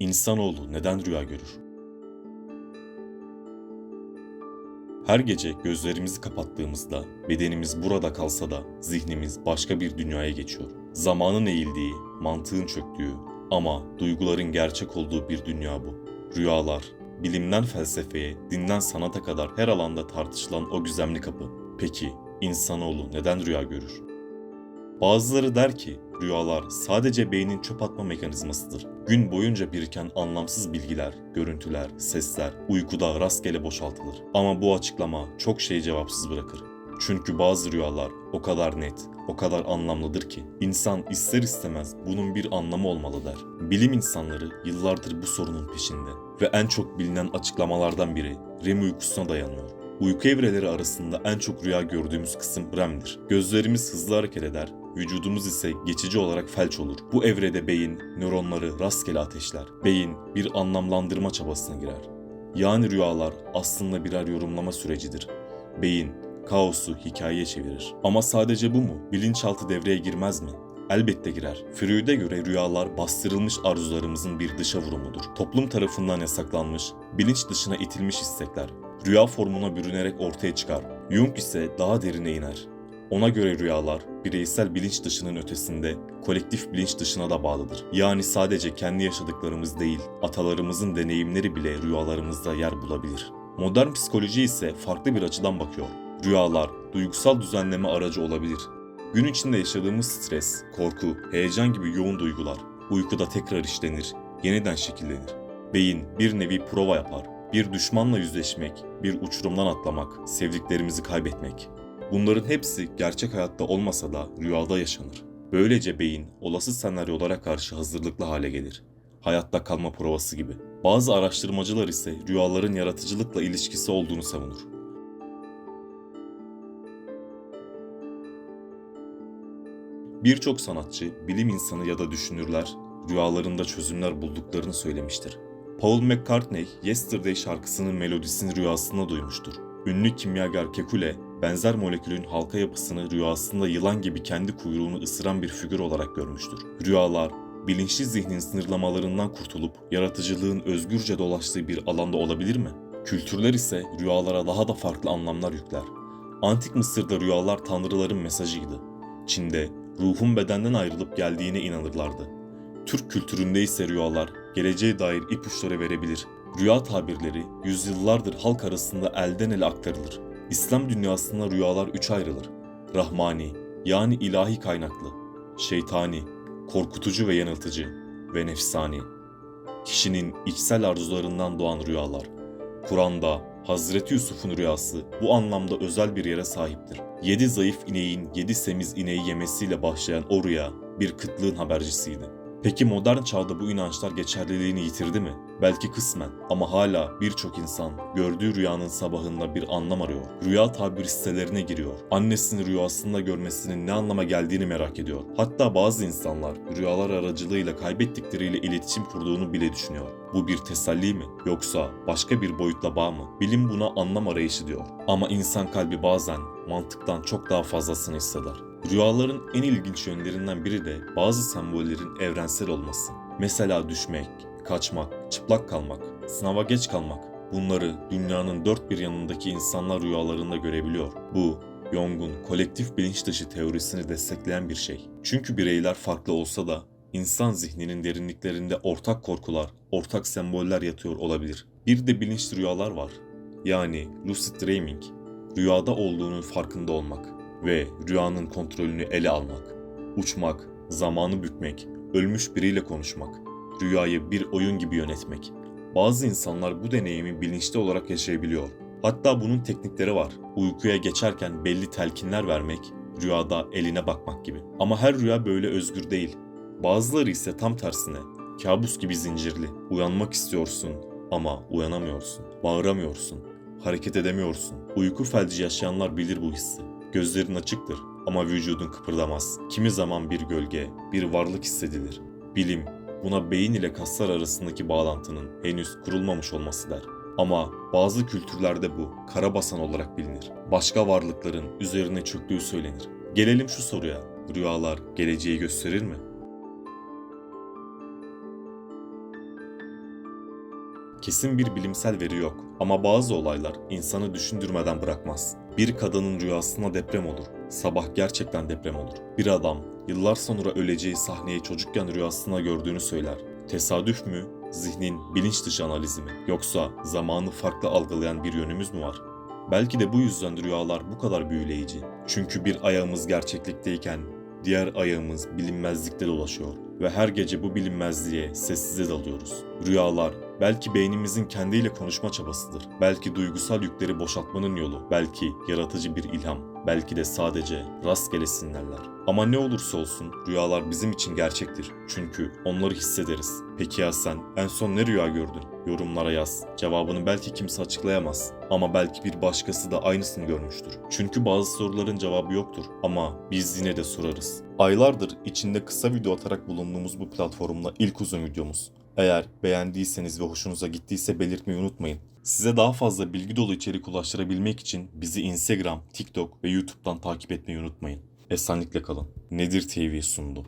İnsanoğlu neden rüya görür? Her gece gözlerimizi kapattığımızda bedenimiz burada kalsa da zihnimiz başka bir dünyaya geçiyor. Zamanın eğildiği, mantığın çöktüğü ama duyguların gerçek olduğu bir dünya bu. Rüyalar, bilimden felsefeye, dinden sanata kadar her alanda tartışılan o gizemli kapı. Peki insanoğlu neden rüya görür? Bazıları der ki rüyalar sadece beynin çöp atma mekanizmasıdır. Gün boyunca biriken anlamsız bilgiler, görüntüler, sesler uykuda rastgele boşaltılır. Ama bu açıklama çok şeyi cevapsız bırakır. Çünkü bazı rüyalar o kadar net, o kadar anlamlıdır ki insan ister istemez bunun bir anlamı olmalı der. Bilim insanları yıllardır bu sorunun peşinde ve en çok bilinen açıklamalardan biri REM uykusuna dayanıyor. Uyku evreleri arasında en çok rüya gördüğümüz kısım REM'dir. Gözlerimiz hızlı hareket eder, vücudumuz ise geçici olarak felç olur. Bu evrede beyin nöronları rastgele ateşler. Beyin bir anlamlandırma çabasına girer. Yani rüyalar aslında birer yorumlama sürecidir. Beyin kaosu hikayeye çevirir. Ama sadece bu mu? Bilinçaltı devreye girmez mi? Elbette girer. Freud'e göre rüyalar bastırılmış arzularımızın bir dışa vurumudur. Toplum tarafından yasaklanmış, bilinç dışına itilmiş istekler. Rüya formuna bürünerek ortaya çıkar. Jung ise daha derine iner. Ona göre rüyalar bireysel bilinç dışının ötesinde kolektif bilinç dışına da bağlıdır. Yani sadece kendi yaşadıklarımız değil, atalarımızın deneyimleri bile rüyalarımızda yer bulabilir. Modern psikoloji ise farklı bir açıdan bakıyor. Rüyalar duygusal düzenleme aracı olabilir. Gün içinde yaşadığımız stres, korku, heyecan gibi yoğun duygular uykuda tekrar işlenir, yeniden şekillenir. Beyin bir nevi prova yapar. Bir düşmanla yüzleşmek, bir uçurumdan atlamak, sevdiklerimizi kaybetmek. Bunların hepsi gerçek hayatta olmasa da rüyada yaşanır. Böylece beyin olası senaryolara karşı hazırlıklı hale gelir. Hayatta kalma provası gibi. Bazı araştırmacılar ise rüyaların yaratıcılıkla ilişkisi olduğunu savunur. Birçok sanatçı, bilim insanı ya da düşünürler rüyalarında çözümler bulduklarını söylemiştir. Paul McCartney, Yesterday şarkısının melodisini rüyasında duymuştur. Ünlü kimyager Kekule, benzer molekülün halka yapısını rüyasında yılan gibi kendi kuyruğunu ısıran bir figür olarak görmüştür. Rüyalar, bilinçli zihnin sınırlamalarından kurtulup yaratıcılığın özgürce dolaştığı bir alanda olabilir mi? Kültürler ise rüyalara daha da farklı anlamlar yükler. Antik Mısır'da rüyalar tanrıların mesajıydı. Çin'de ruhun bedenden ayrılıp geldiğine inanırlardı. Türk kültüründe ise rüyalar geleceğe dair ipuçları verebilir. Rüya tabirleri yüzyıllardır halk arasında elden ele aktarılır. İslam dünyasında rüyalar üç ayrılır. Rahmani yani ilahi kaynaklı, şeytani, korkutucu ve yanıltıcı ve nefsani. Kişinin içsel arzularından doğan rüyalar. Kur'an'da Hazreti Yusuf'un rüyası bu anlamda özel bir yere sahiptir. Yedi zayıf ineğin yedi semiz ineği yemesiyle başlayan o rüya bir kıtlığın habercisiydi. Peki modern çağda bu inançlar geçerliliğini yitirdi mi? Belki kısmen ama hala birçok insan gördüğü rüyanın sabahında bir anlam arıyor. Rüya tabir sitelerine giriyor. Annesini rüyasında görmesinin ne anlama geldiğini merak ediyor. Hatta bazı insanlar rüyalar aracılığıyla kaybettikleriyle iletişim kurduğunu bile düşünüyor. Bu bir teselli mi? Yoksa başka bir boyutla bağ mı? Bilim buna anlam arayışı diyor. Ama insan kalbi bazen mantıktan çok daha fazlasını hisseder. Rüyaların en ilginç yönlerinden biri de bazı sembollerin evrensel olması. Mesela düşmek, kaçmak, çıplak kalmak, sınava geç kalmak. Bunları dünyanın dört bir yanındaki insanlar rüyalarında görebiliyor. Bu, Jung'un kolektif bilinç dışı teorisini destekleyen bir şey. Çünkü bireyler farklı olsa da insan zihninin derinliklerinde ortak korkular, ortak semboller yatıyor olabilir. Bir de bilinçli rüyalar var. Yani lucid dreaming, rüyada olduğunun farkında olmak ve rüyanın kontrolünü ele almak, uçmak, zamanı bükmek, ölmüş biriyle konuşmak, rüyayı bir oyun gibi yönetmek. Bazı insanlar bu deneyimi bilinçli olarak yaşayabiliyor. Hatta bunun teknikleri var. Uykuya geçerken belli telkinler vermek, rüyada eline bakmak gibi. Ama her rüya böyle özgür değil. Bazıları ise tam tersine. Kabus gibi zincirli. Uyanmak istiyorsun ama uyanamıyorsun. Bağıramıyorsun. Hareket edemiyorsun. Uyku felci yaşayanlar bilir bu hissi. Gözlerin açıktır ama vücudun kıpırdamaz. Kimi zaman bir gölge, bir varlık hissedilir. Bilim, buna beyin ile kaslar arasındaki bağlantının henüz kurulmamış olması der. Ama bazı kültürlerde bu karabasan olarak bilinir. Başka varlıkların üzerine çöktüğü söylenir. Gelelim şu soruya. Rüyalar geleceği gösterir mi? Kesin bir bilimsel veri yok ama bazı olaylar insanı düşündürmeden bırakmaz. Bir kadının rüyasına deprem olur. Sabah gerçekten deprem olur. Bir adam yıllar sonra öleceği sahneyi çocukken rüyasında gördüğünü söyler. Tesadüf mü? Zihnin bilinç dışı analizi mi? Yoksa zamanı farklı algılayan bir yönümüz mü var? Belki de bu yüzden rüyalar bu kadar büyüleyici. Çünkü bir ayağımız gerçeklikteyken diğer ayağımız bilinmezlikte dolaşıyor ve her gece bu bilinmezliğe sessize dalıyoruz. Rüyalar belki beynimizin kendiyle konuşma çabasıdır. Belki duygusal yükleri boşaltmanın yolu, belki yaratıcı bir ilham, belki de sadece rastgele sinyaller. Ama ne olursa olsun rüyalar bizim için gerçektir. Çünkü onları hissederiz. Peki ya sen en son ne rüya gördün? Yorumlara yaz. Cevabını belki kimse açıklayamaz ama belki bir başkası da aynısını görmüştür. Çünkü bazı soruların cevabı yoktur ama biz yine de sorarız. Aylardır içinde kısa video atarak bulunduğumuz bu platformda ilk uzun videomuz. Eğer beğendiyseniz ve hoşunuza gittiyse belirtmeyi unutmayın. Size daha fazla bilgi dolu içerik ulaştırabilmek için bizi Instagram, TikTok ve YouTube'dan takip etmeyi unutmayın. Esenlikle kalın. Nedir TV sundu.